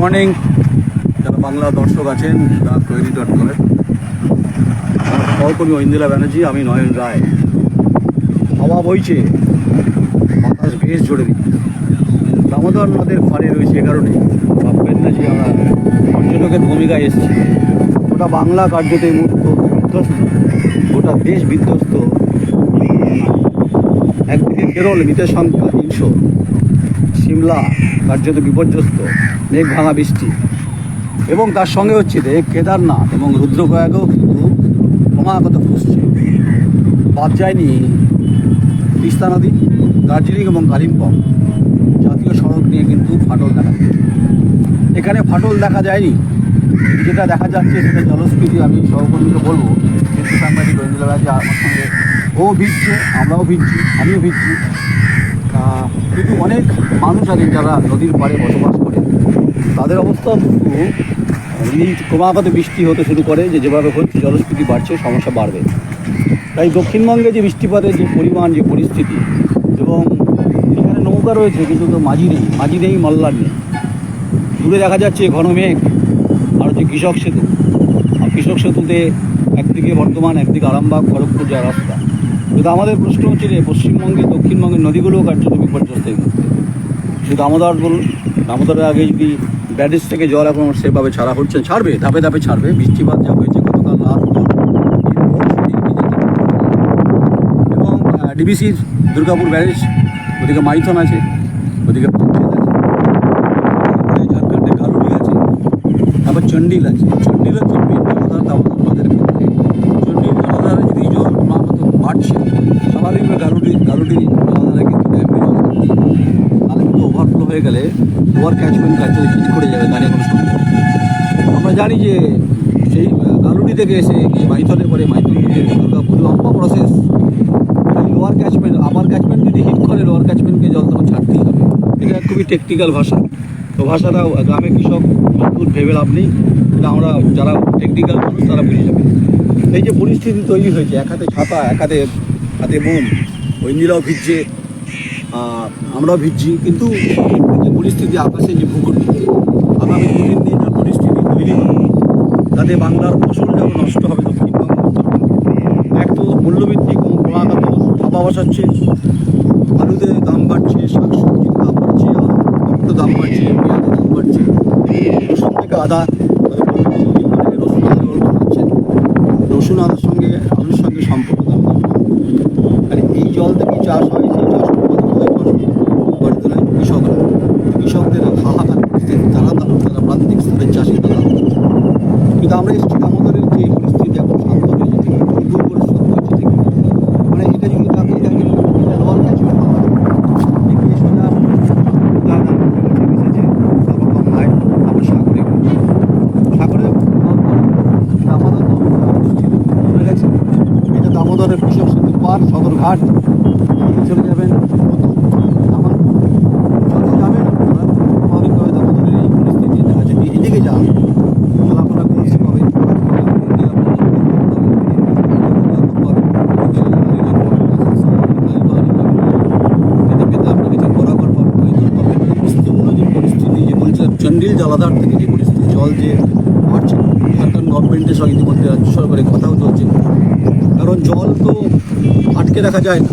Morning যারা বাংলা দর্শক আছেন দা তৈরি ডট কমের সহকর্মী ঐন্দিরা ব্যানার্জি, আমি নয়ন রায়। হাওয়া বইছে। বাতাস বেশ জোরে দিচ্ছে। দামোদর নদের পাড়ে রয়েছে এ কারণে। ভাববেন না যে আমরা পর্যটকের ভূমিকায় এসেছি। গোটা বাংলা কার্যত বিধ্বস্ত। গোটা দেশ বিধ্বস্ত। একদিকে কেরল মৃতের সংখ্যা তিনশো। সিমলা কার্যত বিপর্যস্ত, মেঘ ভাঙা বৃষ্টি। এবং তার সঙ্গে হচ্ছে যে কেদারনাথ এবং রুদ্রপ্রয়াগও কিন্তু ক্রমাগত ফুসছে বাদ যায়নি তিস্তা নদী, দার্জিলিং এবং কালিম্পং। জাতীয় সড়ক নিয়ে কিন্তু ফাটল দেখা এখানে ফাটল দেখা যায়নি। যেটা দেখা যাচ্ছে সেটা জলস্ফীতি আমি সহকর্মীকে বলব। কিন্তু সাংবাদিক রাজি আমার সঙ্গে ও ভিজছে, আমরাও ভিজছি, আমিও ভিজছি। কিন্তু অনেক মানুষ আছেন যারা নদীর পাড়ে বসবাস করে তাদের অবস্থা কিন্তু ক্রমাগত বৃষ্টি হতে শুরু করে যে যেভাবে হচ্ছে জলস্ফীতি বাড়ছে, সমস্যা বাড়বে। তাই দক্ষিণবঙ্গে যে বৃষ্টিপাতের যে পরিমাণ, যে পরিস্থিতি, এবং এখানে নৌকা রয়েছে, কিন্তু তো মাঝি নেই মাঝি নেই, মল্লার নেই। দূরে দেখা যাচ্ছে ঘন মেঘ, আর হচ্ছে কৃষক সেতু। আর কৃষক সেতুতে একদিকে বর্তমান একদিকে আরামবাগ, খড়গপুর যাওয়ার রাস্তা। কিন্তু আমাদের প্রশ্ন হচ্ছে যে পশ্চিমবঙ্গে, দক্ষিণবঙ্গের নদীগুলোও কার্যত বিপর্যস্ত শুধু দামোদর বলুন দামোদরের আগে যদি ব্যারিজ থেকে জল এখন সেভাবে ছাড়া হচ্ছে, ছাড়বে, ধাপে ধাপে ছাড়বে। বৃষ্টিপাত যা হয়েছে গতকাল এবং ডিবিসির দুর্গাপুর ব্যারেজ, ওদিকে মাইথন আছে, ওদিকে পঞ্চায়েত আছে ঝাড়খণ্ডে গালুডি আছে, তারপর চন্ডিল আছে। চন্ডিল হচ্ছে মেন ক্ষেত্রে চন্ডিল জলাধারে যদি জল ক্রমাগত বাড়ছে স্বাভাবিকভাবে গালুডি গালুডি জলাধারে কিন্তু ড্যামে জল ভর্তি তাহলে কিন্তু ওভারফ্লো হয়ে গেলে লোয়ার ক্যাচমেন্ট কার্য হিট করে যাবে দাঁড়িয়ে সন্দেহ আমরা জানি যে সেই গালুডি থেকে এসে গিয়ে মাইথনে পরে মাইথন থেকে দুর্গাপুর লম্বা process lower catchment upper catchment যদি হিট করে লোয়ার ক্যাচমেন্টকে জল তখন ছাড়তেই হবে। এটা খুবই টেকনিক্যাল ভাষা। তো ভাষাটা গ্রামে কৃষক দূর ভেবে লাভ নেই। এটা আমরা যারা টেকনিক্যাল মানুষ তারা বুঝে যাবে। এই যে পরিস্থিতি তৈরি হয়েছে এক হাতে ছাতা এক হাতে হাতে বোম ঐন্দিরাও ভিজছে। আহ, আমরাও ভিজছি কিন্তু যে পরিস্থিতি আকাশে যে ভূগোল আগামী দুদিন দিন যে পরিস্থিতি তৈরি হবে তাতে বাংলার ফসল নষ্ট হবে দক্ষিণবঙ্গ এক তো মূল্যভিত্তিক এবং ক্রমাগত থাবা বসাচ্ছে আলুতে দাম বাড়ছে শাক সবজির দাম বাড়ছে রক্ত দাম বাড়ছে পেঁয়াজের দাম বাড়ছে রসুন থেকে আদা রসুন আদা রসুন আদার সঙ্গে আলুর সঙ্গে সম্পর্ক দাম আর এই জল থেকে চাষ হয় সেই চাষ করে তোলে কৃষকরা কৃষকদের হাহাকার পরিস্থিতি তারা তারা প্রান্তিক স্তরের চাষি তারা কিন্তু আমরা এসেছি দামোদরের যে পরিস্থিতি এখন শান্ত করে শান্ত হয়েছে ঠিক মানে এটা যদি গেছে। এটা দামোদরের কৃষক সেতু পার সদরঘাট এদিকে চলে যাবেন আমার যত যাবেন আপনারা স্বাভাবিকভাবে দামোদরের এই পরিস্থিতি দেখা যায় এদিকে যান চলাফেরা করতে পাবে চন্ডিল জলাধার থেকে যে পরিস্থিতি, জল যে বাড়ছে ঝাড়খণ্ড গভর্নমেন্টের সঙ্গে ইতিমধ্যে রাজ্য সরকারের কথাও চলছে। কারণ জল তো আটকে রাখা যায় না।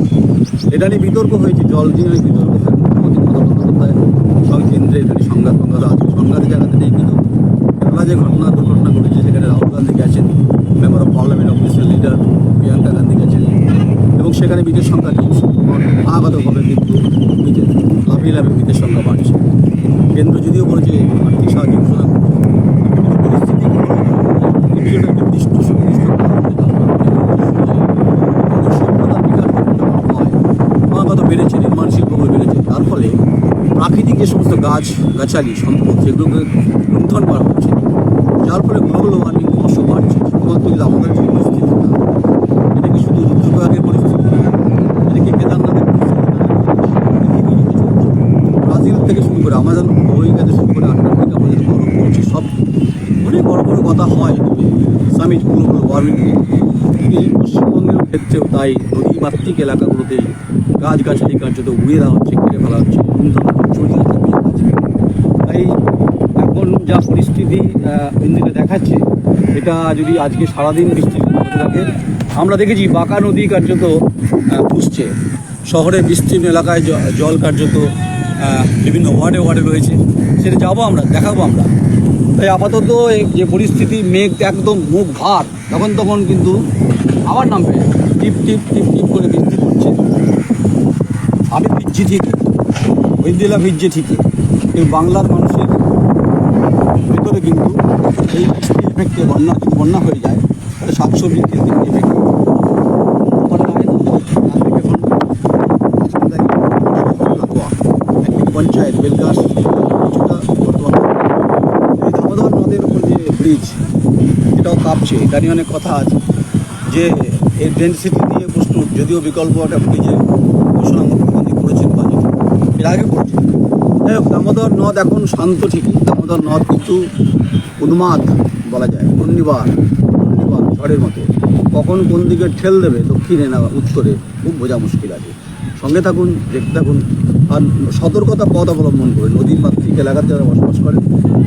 এটা নিয়ে বিতর্ক হয়েছে, জল নিয়ে বিতর্ক সব কেন্দ্রে এখানে সংঘাত সংঘাত আছে। সংঘাতের জায়গাতে নেই কিন্তু কেরালা যে ঘটনা, দুর্ঘটনা ঘটেছে, সেখানে রাহুল গান্ধী গেছেন member of parliament official leader Priyanka Gandhi গেছেন, এবং সেখানে মৃতের সংখ্যা আগতভাবে কিন্তু লাফিয়ে লাফিয়ে মৃতের সংখ্যা বাড়ছে। কেন্দ্র যদিও বলেছে আর্থিক সাহায্য ঘোষণা পরিস্থিতি কিছুটা নির্দিষ্ট বেড়েছে, নির্মাণ শিল্পগুলো বেড়েছে। তার ফলে প্রাকৃতিক যে সমস্ত গাছ, গাছালি, সম্পদ, সেগুলোকে লুণ্ঠন করা হচ্ছে। যার ফলে গ্লোবাল ওয়ার্মিং ক্রমশ বাড়ছে শুধুমাত্র কিন্তু আমাদের যে পরিস্থিতি না, এটা কি শুধু রুদ্রপ্রয়াগের পরিস্থিতি না, এটা কি কেদারনাথের পরিস্থিতি না, পৃথিবী জুড়ে চলছে। ব্রাজিল থেকে শুরু করে আমাজন অবহিকাতে শুরু করে আন্টার্কটিকা পর্যন্ত বরফ পড়ছে সব অনেক বড় বড় কথা হয় সামিট ওয়ার্মিং এই পশ্চিমবঙ্গের ক্ষেত্রেও তাই নদীমাতৃক এলাকাগুলোতে গাছগাছালি কার্যত উড়িয়ে দেওয়া হচ্ছে কেটে ফেলা হচ্ছে তাই এখন পরিস্থিতি ইন্দিরা দেখাচ্ছে, এটা যদি আজকে সারাদিন বৃষ্টি থাকে, আমরা দেখেছি বাঁকা নদী কার্যত পুষছে। শহরের বিস্তীর্ণ এলাকায় জল কার্যত বিভিন্ন ওয়ার্ডে ওয়ার্ডে রয়েছে। সেটা যাব আমরা, দেখাবো আমরা। তাই আপাতত এই যে পরিস্থিতি, মেঘ একদম মুখ ভার, তখন তখন কিন্তু আবার নামবে। টিপ টিপ টিপ টিপ করে বৃষ্টি পড়ছে। আমি ভিজছি ঠিকই। ওই ঐন্দিলা ভিজছে ঠিকই। কিন্তু বাংলার মানুষের ভিতরে কিন্তু এই বৃষ্টির এফেক্টে বন্যা যদি বন্যা হয়ে যায়, তাহলে শাকসবজি কিন্তু এফেক্ট পঞ্চায়েত, বেলগাছ কিছুটা বর্তমানে এই দামোদর নদের উপর যে ব্রিজ এটাও কাঁপছে, এটা নিয়ে অনেক কথা আছে। যে এই ডেন্সিটি নিয়ে প্রস্তুত যদিও বিকল্প একটা ব্রিজের ঘোষণা মুখ্যমন্ত্রী করেছেন বাজেটে এর আগে করেছেন। যাই হোক, দামোদর নদ এখন শান্ত ঠিকই দামোদর নদ কিন্তু উন্মাদ বলা যায় ঘূর্ণিবার ঘূর্ণিবার ঝড়ের মতো। কখন কোন দিকে ঠেল দেবে, দক্ষিণে না উত্তরে, খুব বোঝা মুশকিল আছে। সঙ্গে থাকুন, দেখতে থাকুন, আর সতর্কতা পথ অবলম্বন করে নদীর মাতৃক এলাকাতে যারা বসবাস করেন,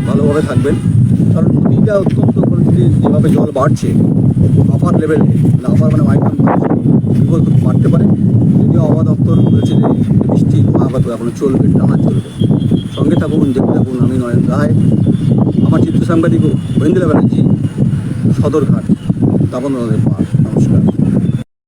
ভালোভাবে থাকবেন। নদীটা অত্যন্ত পরিস্থিতি যেভাবে জল বাড়ছে আপার লেভেলে আপার মানে মাইক্রাম বিপদ বাড়তে পারে। যদিও আবহাওয়া দপ্তর বলেছে যে বৃষ্টি ক্রমাগত এখনও চলবে টানা চলবে। সঙ্গে থাকুন, দেখতে থাকুন, আমি নয়ন রায়। আমার চিত্র সাংবাদিক ঐন্দিরা ব্যানার্জি সদরঘাট দামোদর নদের পার নমস্কার।